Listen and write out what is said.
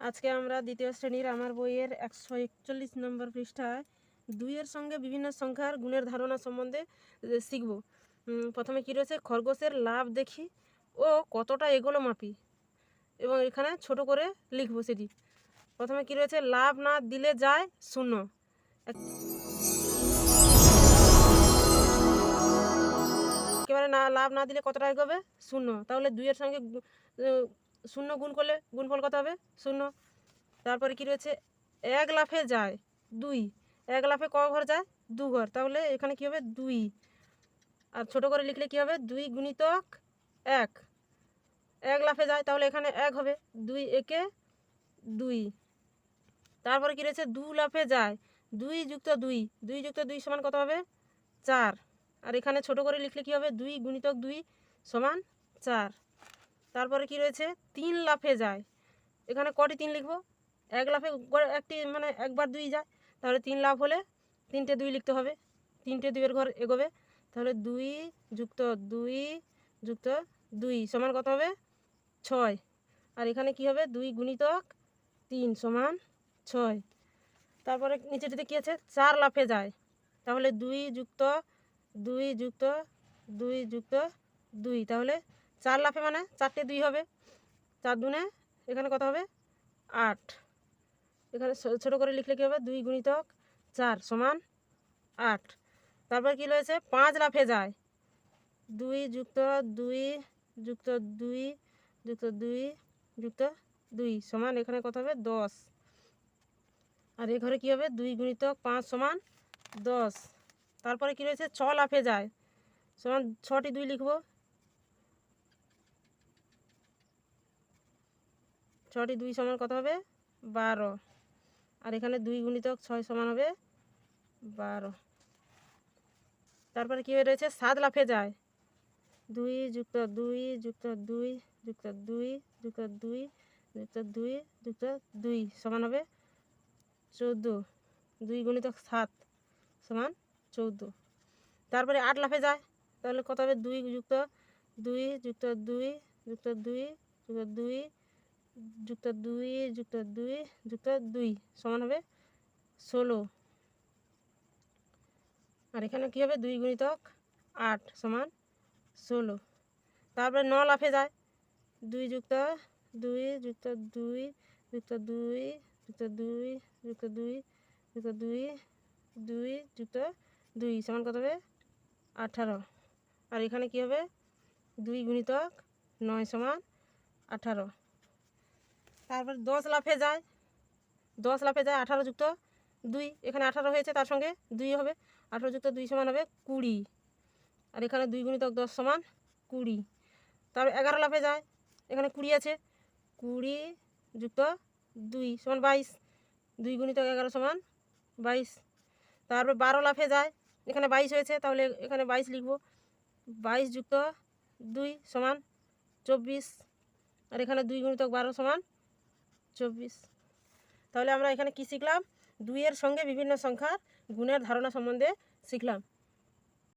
আজকে আমরা দ্বিতীয় শ্রেণির আমার বইয়ের একশো একচল্লিশ নম্বর পৃষ্ঠায় দুইয়ের সঙ্গে বিভিন্ন সংখ্যার গুণের ধারণা সম্বন্ধে শিখব। প্রথমে কী রয়েছে? খরগোশের লাভ দেখি ও কতটা এগোলো মাপি। এবং এখানে ছোট করে লিখব সেটি। প্রথমে কী রয়েছে? লাভ না দিলে যায় শূন্য। একেবারে না, লাভ না দিলে কতটা এগোবে? শূন্য। তাহলে দুইয়ের সঙ্গে শূন্য গুণ করলে গুণফল কত হবে? শূন্য। তারপরে কি রয়েছে? এক লাফে যায়, দুই। এক লাফে ক ঘর যায়? দু ঘর। তাহলে এখানে কি হবে? দুই। আর ছোট করে লিখলে কি হবে? দুই গুণিতক এক। এক লাফে যায়, তাহলে এখানে এক হবে। দুই একে দুই। তারপরে কি রয়েছে? দু লাফে যায়। দুই যুক্ত দুই। দুই যুক্ত দুই সমান কত হবে? চার। আর এখানে ছোট করে লিখলে কি হবে? দুই গুণিতক দুই সমান চার। তারপরে কি রয়েছে? তিন লাফে যায়। এখানে কটি তিন লিখব? এক লাফে একটি মানে একবার দুই যায়। তাহলে তিন লাফ হলে তিনটে দুই লিখতে হবে। তিনটে দুইয়ের ঘর এগোবে। তাহলে দুই যুক্ত দুই যুক্ত দুই সমান কত হবে? ছয়। আর এখানে কি হবে? দুই গুণিতক তিন সমান ছয়। তারপরে নিচেটিতে কী আছে? চার লাফে যায়। তাহলে দুই যুক্ত দুই যুক্ত দুই যুক্ত দুই। তাহলে চার লাফে মানে চারটে দুই হবে। চার দুনে এখানে কত হবে? আট। এখানে ছোট করে লিখলে কী হবে? দুই গুণিতক চার সমান আট। তারপর কী রয়েছে? পাঁচ লাফে যায়। দুই যুক্ত দুই যুক্ত দুই যুক্ত দুই যুক্ত দুই সমান এখানে কত হবে? দশ। আর এ ঘরে কী হবে? দুই গুণিতক পাঁচ সমান দশ। তারপরে কী রয়েছে? ছ লাফে যায়। সমান ছটি দুই লিখব। ছটি দুই সমান কত হবে বারো আর এখানে দুই গুণিতক ছয় সমান হবে বারো তারপরে কী হয়ে রয়েছে সাত লাফে যায় দুই যুক্ত দুই যুক্ত দুই যুক্ত দুই যুক্ত দুই যুক্ত দুই যুক্ত দুই সমান হবে চৌদ্দো দুই গুণিতক সাত সমান চৌদ্দো তারপরে আট লাফে যায় তাহলে কত হবে দুই যুক্ত দুই যুক্ত দুই যুক্ত দুই যুক্ত দুই যুক্ত দুই যুক্ত দুই যুক্ত দুই সমান হবে ষোলো আর এখানে কী হবে দুই গুণিতক আট সমান ষোলো তারপরে ন লাফে যায় দুই যুক্ত দুই যুক্ত দুই যুক্ত দুই যুক্ত দুই যুক্ত দুই যুক্ত দুই দুই যুক্ত দুই সমান কত হবে আঠারো আর এখানে কী হবে দুই গুণিতক নয় সমান আঠারো তারপর দশ লাফে যায়। দশ লাফে যায় আঠারো যুক্ত দুই, এখানে আঠারো হয়েছে তার সঙ্গে দুই হবে। আঠারো যুক্ত দুই সমান হবে কুড়ি। আর এখানে দুই গুণিতক দশ সমান কুড়ি। তারপর এগারো লাফে যায়, এখানে কুড়ি আছে। কুড়ি যুক্ত দুই সমান বাইশ। দুই গুণিতক এগারো সমান বাইশ। তারপর বারো লাফে যায়, এখানে বাইশ হয়েছে, তাহলে এখানে বাইশ লিখব। বাইশ যুক্ত দুই সমান চব্বিশ। আর এখানে দুই গুণিতক বারো সমান চব্বিশ। তাহলে আমরা এখানে কি শিখলাম? দুইয়ের সঙ্গে বিভিন্ন সংখ্যার গুণের ধারণা সম্বন্ধে শিখলাম।